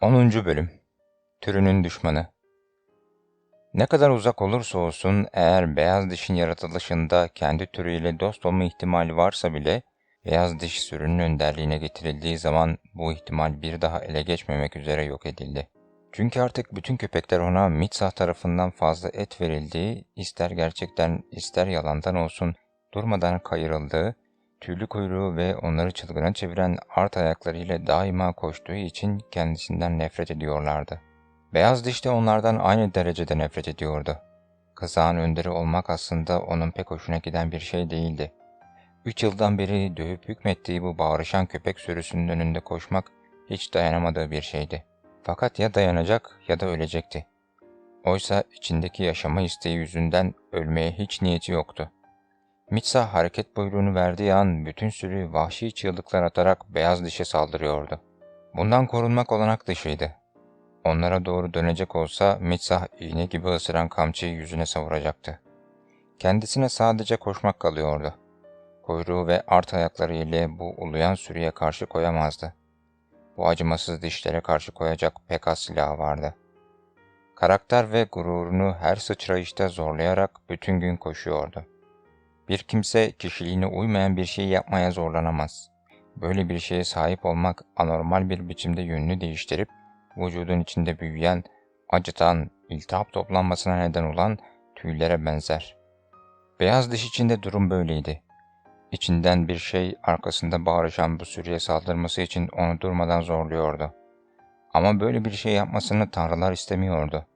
10. Bölüm Türünün Düşmanı Ne kadar uzak olursa olsun eğer beyaz dişin yaratılışında kendi türüyle dost olma ihtimali varsa bile beyaz diş sürünün önderliğine getirildiği zaman bu ihtimal bir daha ele geçmemek üzere yok edildi. Çünkü artık bütün köpekler ona Mitsah tarafından fazla et verildiği, ister gerçekten ister yalandan olsun durmadan kayırıldığı, tüylü kuyruğu ve onları çılgına çeviren art ayaklarıyla daima koştuğu için kendisinden nefret ediyorlardı. Beyaz diş de onlardan aynı derecede nefret ediyordu. Kızağın önderi olmak aslında onun pek hoşuna giden bir şey değildi. Üç yıldan beri dövüp hükmettiği bu bağırışan köpek sürüsünün önünde koşmak hiç dayanamadığı bir şeydi. Fakat ya dayanacak ya da ölecekti. Oysa içindeki yaşama isteği yüzünden ölmeye hiç niyeti yoktu. Mitsa hareket buyruğunu verdiği an bütün sürü vahşi çığlıklar atarak beyaz dişe saldırıyordu. Bundan korunmak olanak dışıydı. Onlara doğru dönecek olsa Mitsah iğne gibi ısıran kamçıyı yüzüne savuracaktı. Kendisine sadece koşmak kalıyordu. Kuyruğu ve art ayakları ile bu uluyan sürüye karşı koyamazdı. Bu acımasız dişlere karşı koyacak pek az silahı vardı. Karakter ve gururunu her sıçrayışta zorlayarak bütün gün koşuyordu. Bir kimse kişiliğine uymayan bir şey yapmaya zorlanamaz. Böyle bir şeye sahip olmak anormal bir biçimde yönünü değiştirip vücudun içinde büyüyen, acıtan, iltihap toplanmasına neden olan tüylere benzer. Beyaz diş içinde durum böyleydi. İçinden bir şey arkasında bağırışan bu sürüye saldırması için onu durmadan zorluyordu. Ama böyle bir şey yapmasını tanrılar istemiyordu.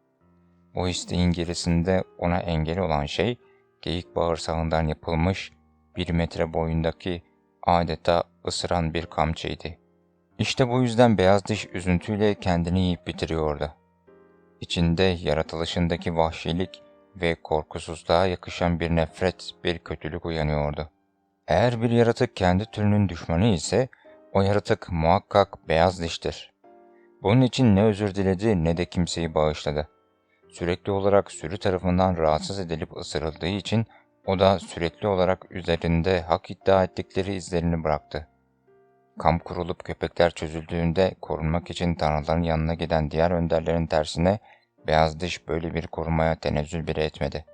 Bu isteğin gerisinde ona engel olan şey, geyik bağırsağından yapılmış bir metre boyundaki adeta ısıran bir kamçıydı. İşte bu yüzden beyaz diş üzüntüyle kendini yiyip bitiriyordu. İçinde yaratılışındaki vahşilik ve korkusuzluğa yakışan bir nefret, bir kötülük uyanıyordu. Eğer bir yaratık kendi türünün düşmanı ise o yaratık muhakkak beyaz diştir. Bunun için ne özür diledi ne de kimseyi bağışladı. Sürekli olarak sürü tarafından rahatsız edilip ısırıldığı için o da sürekli olarak üzerinde hak iddia ettikleri izlerini bıraktı. Kamp kurulup köpekler çözüldüğünde korunmak için tanrıların yanına giden diğer önderlerin tersine beyaz diş böyle bir korumaya tenezzül bile etmedi.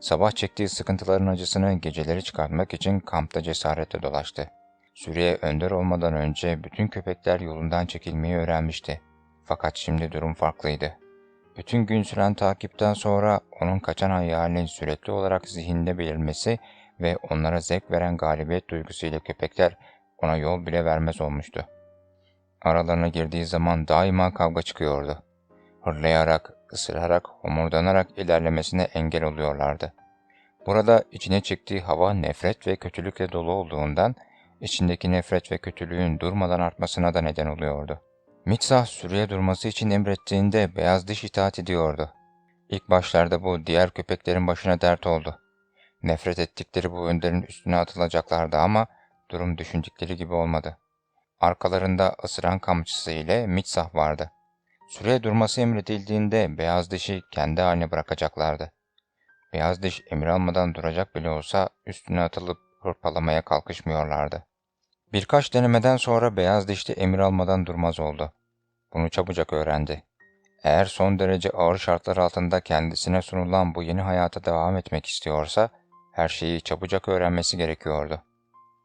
Sabah çektiği sıkıntıların acısını geceleri çıkartmak için kampta cesaretle dolaştı. Sürüye önder olmadan önce bütün köpekler yolundan çekilmeyi öğrenmişti. Fakat şimdi durum farklıydı. Bütün gün süren takipten sonra onun kaçan hayalinin sürekli olarak zihinde belirmesi ve onlara zevk veren galibiyet duygusuyla köpekler ona yol bile vermez olmuştu. Aralarına girdiği zaman daima kavga çıkıyordu. Hırlayarak, ısırarak, homurdanarak ilerlemesine engel oluyorlardı. Burada içine çektiği hava nefret ve kötülükle dolu olduğundan, içindeki nefret ve kötülüğün durmadan artmasına da neden oluyordu. Mitsah sürüye durması için emrettiğinde beyaz diş itaat ediyordu. İlk başlarda bu diğer köpeklerin başına dert oldu. Nefret ettikleri bu önderin üstüne atılacaklardı ama durum düşündükleri gibi olmadı. Arkalarında ısıran kamçısı ile Mitsah vardı. Süreye durması emredildiğinde beyaz dişi kendi haline bırakacaklardı. Beyaz diş emir almadan duracak bile olsa üstüne atılıp hırpalamaya kalkışmıyorlardı. Birkaç denemeden sonra beyaz dişli emir almadan durmaz oldu. Bunu çabucak öğrendi. Eğer son derece ağır şartlar altında kendisine sunulan bu yeni hayata devam etmek istiyorsa, her şeyi çabucak öğrenmesi gerekiyordu.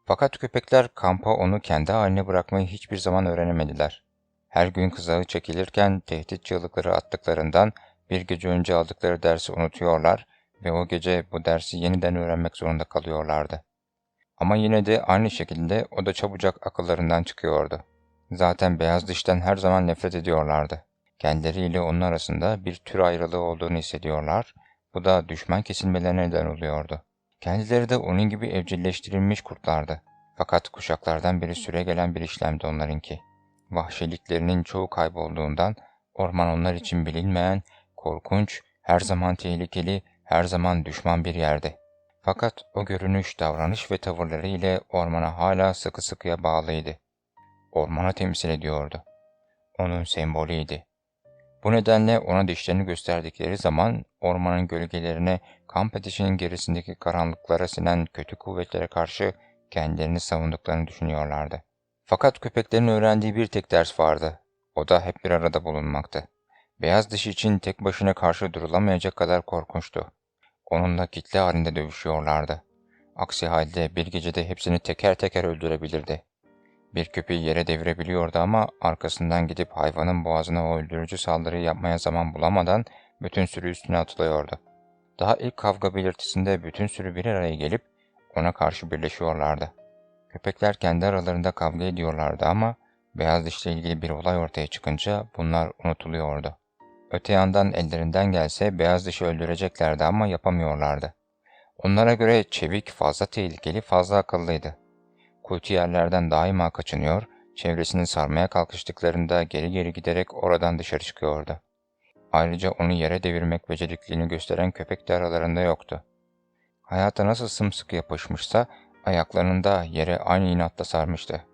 Fakat köpekler kampa onu kendi haline bırakmayı hiçbir zaman öğrenemediler. Her gün kızağı çekilirken tehdit çığlıkları attıklarından bir gece önce aldıkları dersi unutuyorlar ve o gece bu dersi yeniden öğrenmek zorunda kalıyorlardı. Ama yine de aynı şekilde o da çabucak akıllarından çıkıyordu. Zaten beyaz dişten her zaman nefret ediyorlardı. Kendileriyle onun arasında bir tür ayrılığı olduğunu hissediyorlar, bu da düşman kesilmelerine neden oluyordu. Kendileri de onun gibi evcilleştirilmiş kurtlardı. Fakat kuşaklardan beri süre gelen bir işlemdi onlarınki. Vahşiliklerinin çoğu kaybolduğundan orman onlar için bilinmeyen, korkunç, her zaman tehlikeli, her zaman düşman bir yerdi. Fakat o görünüş, davranış ve tavırları ile ormana hala sıkı sıkıya bağlıydı. Ormana temsil ediyordu. Onun sembolüydü. Bu nedenle ona dişlerini gösterdikleri zaman ormanın gölgelerine, kamp ateşinin gerisindeki karanlıklara sinen kötü kuvvetlere karşı kendilerini savunduklarını düşünüyorlardı. Fakat köpeklerin öğrendiği bir tek ders vardı. o da hep bir arada bulunmaktı. Beyaz dişi için tek başına karşı durulamayacak kadar korkunçtu. Onunla kitle halinde dövüşüyorlardı. Aksi halde bir gecede hepsini teker teker öldürebilirdi. Bir köpeği yere devirebiliyordu ama arkasından gidip hayvanın boğazına o öldürücü saldırıyı yapmaya zaman bulamadan bütün sürü üstüne atılıyordu. Daha ilk kavga belirtisinde bütün sürü bir araya gelip ona karşı birleşiyorlardı. Köpekler kendi aralarında kavga ediyorlardı ama beyaz dişle ilgili bir olay ortaya çıkınca bunlar unutuluyordu. Öte yandan ellerinden gelse beyaz dişi öldüreceklerdi ama yapamıyorlardı. Onlara göre çevik fazla tehlikeli, fazla akıllıydı. Kuytu yerlerden daima kaçınıyor, çevresini sarmaya kalkıştıklarında geri geri giderek oradan dışarı çıkıyordu. Ayrıca onu yere devirmek becerikliğini gösteren köpek de aralarında yoktu. Hayata nasıl sımsıkı yapışmışsa ayaklarını da yere aynı inatla sarmıştı.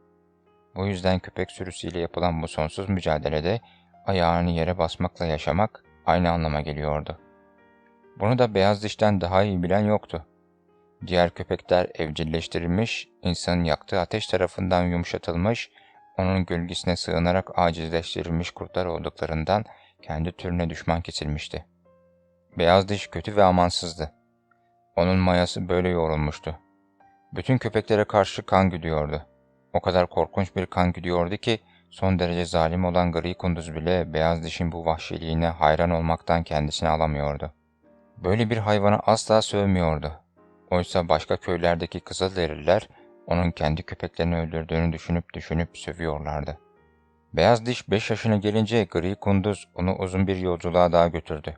Bu yüzden köpek sürüsüyle yapılan bu sonsuz mücadelede ayağını yere basmakla yaşamak aynı anlama geliyordu. Bunu da beyaz dişten daha iyi bilen yoktu. Diğer köpekler evcilleştirilmiş, insanın yaktığı ateş tarafından yumuşatılmış, onun gölgesine sığınarak acizleştirilmiş kurtlar olduklarından kendi türüne düşman kesilmişti. Beyaz diş kötü ve amansızdı. Onun mayası böyle yoğrulmuştu. Bütün köpeklere karşı kan güdüyordu. O kadar korkunç bir kan güdüyordu ki son derece zalim olan gri kunduz bile beyaz dişin bu vahşiliğine hayran olmaktan kendisini alamıyordu. Böyle bir hayvana asla sövmüyordu. Oysa başka köylerdeki Kızılderililer onun kendi köpeklerini öldürdüğünü düşünüp düşünüp sövüyorlardı. Beyaz diş 5 yaşına gelince gri kunduz onu uzun bir yolculuğa daha götürdü.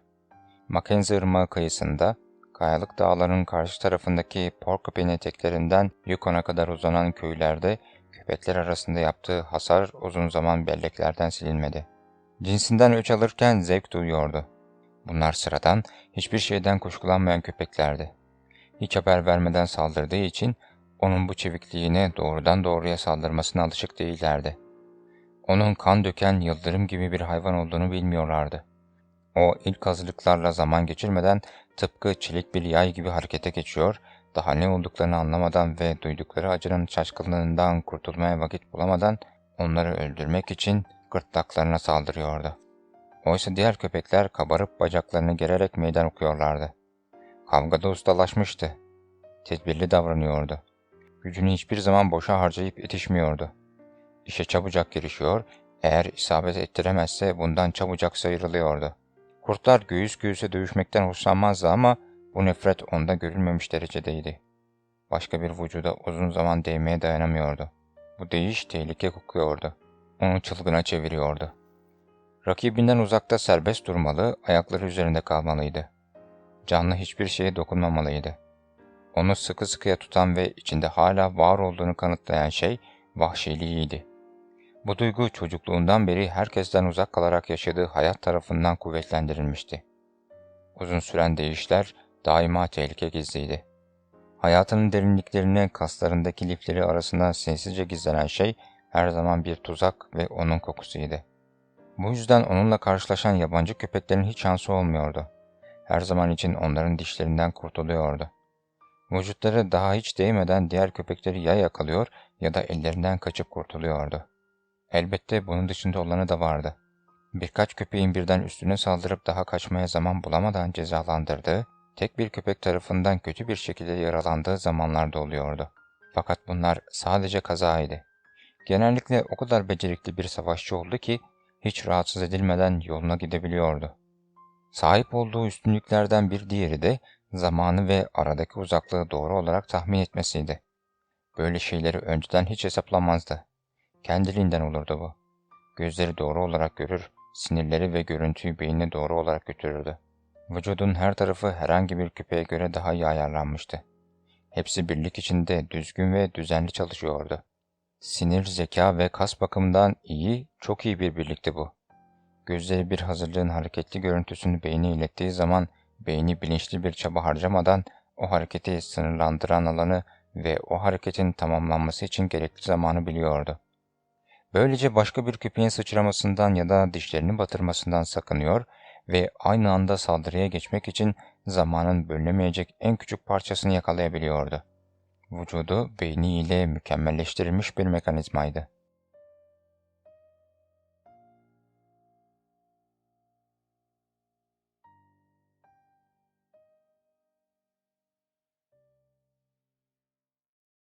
Mackenzie Irmağı kıyısında, kayalık dağların karşı tarafındaki Porcupine eteklerinden Yukon'a kadar uzanan köylerde köpekler arasında yaptığı hasar uzun zaman belleklerden silinmedi. Cinsinden öç alırken zevk duyuyordu. Bunlar sıradan, hiçbir şeyden kuşkulanmayan köpeklerdi. Hiç haber vermeden saldırdığı için onun bu çevikliğine doğrudan doğruya saldırmasına alışık değillerdi. Onun kan döken yıldırım gibi bir hayvan olduğunu bilmiyorlardı. O ilk hazırlıklarla zaman geçirmeden tıpkı çelik bir yay gibi harekete geçiyor, daha ne olduklarını anlamadan ve duydukları acının şaşkınlığından kurtulmaya vakit bulamadan onları öldürmek için gırtlaklarına saldırıyordu. Oysa diğer köpekler kabarıp bacaklarını gererek meydan okuyorlardı. Kavgada ustalaşmıştı. Tedbirli davranıyordu. Gücünü hiçbir zaman boşa harcayıp yetişmiyordu. İşe çabucak girişiyor, eğer isabet ettiremezse bundan çabucak sıyrılıyordu. Kurtlar göğüs göğüse dövüşmekten hoşlanmazdı ama bu nefret onda görülmemiş derecedeydi. Başka bir vücuda uzun zaman değmeye dayanamıyordu. Bu değiş tehlike kokuyordu. Onu çılgına çeviriyordu. Rakibinden uzakta serbest durmalı, ayakları üzerinde kalmalıydı. Canlı hiçbir şeye dokunmamalıydı. Onu sıkı sıkıya tutan ve içinde hala var olduğunu kanıtlayan şey vahşiliğiydi. Bu duygu çocukluğundan beri herkesten uzak kalarak yaşadığı hayat tarafından kuvvetlendirilmişti. Uzun süren değişler daima tehlike gizliydi. Hayatının derinliklerine kaslarındaki lifleri arasında sessizce gizlenen şey her zaman bir tuzak ve onun kokusuydu. Bu yüzden onunla karşılaşan yabancı köpeklerin hiç şansı olmuyordu. Her zaman için onların dişlerinden kurtuluyordu. Vücutları daha hiç değmeden diğer köpekleri ya yakalıyor ya da ellerinden kaçıp kurtuluyordu. Elbette bunun dışında olanı da vardı. Birkaç köpeğin birden üstüne saldırıp daha kaçmaya zaman bulamadan cezalandırdığı, tek bir köpek tarafından kötü bir şekilde yaralandığı zamanlarda oluyordu. Fakat bunlar sadece kazaydı. Genellikle o kadar becerikli bir savaşçı oldu ki hiç rahatsız edilmeden yoluna gidebiliyordu. Sahip olduğu üstünlüklerden bir diğeri de zamanı ve aradaki uzaklığı doğru olarak tahmin etmesiydi. Böyle şeyleri önceden hiç hesaplamazdı. Kendiliğinden olurdu bu. Gözleri doğru olarak görür, sinirleri ve görüntüyü beynine doğru olarak götürürdü. Vücudun her tarafı herhangi bir küpeye göre daha iyi ayarlanmıştı. Hepsi birlik içinde düzgün ve düzenli çalışıyordu. Sinir, zeka ve kas bakımından iyi, çok iyi bir birlikti bu. Gözleri bir hazırlığın hareketli görüntüsünü beyni ilettiği zaman beyni bilinçli bir çaba harcamadan o hareketi sınırlandıran alanı ve o hareketin tamamlanması için gerekli zamanı biliyordu. Böylece başka bir köpeğin sıçramasından ya da dişlerini batırmasından sakınıyor ve aynı anda saldırıya geçmek için zamanın bölünemeyecek en küçük parçasını yakalayabiliyordu. Vücudu beyniyle mükemmelleştirilmiş bir mekanizmaydı.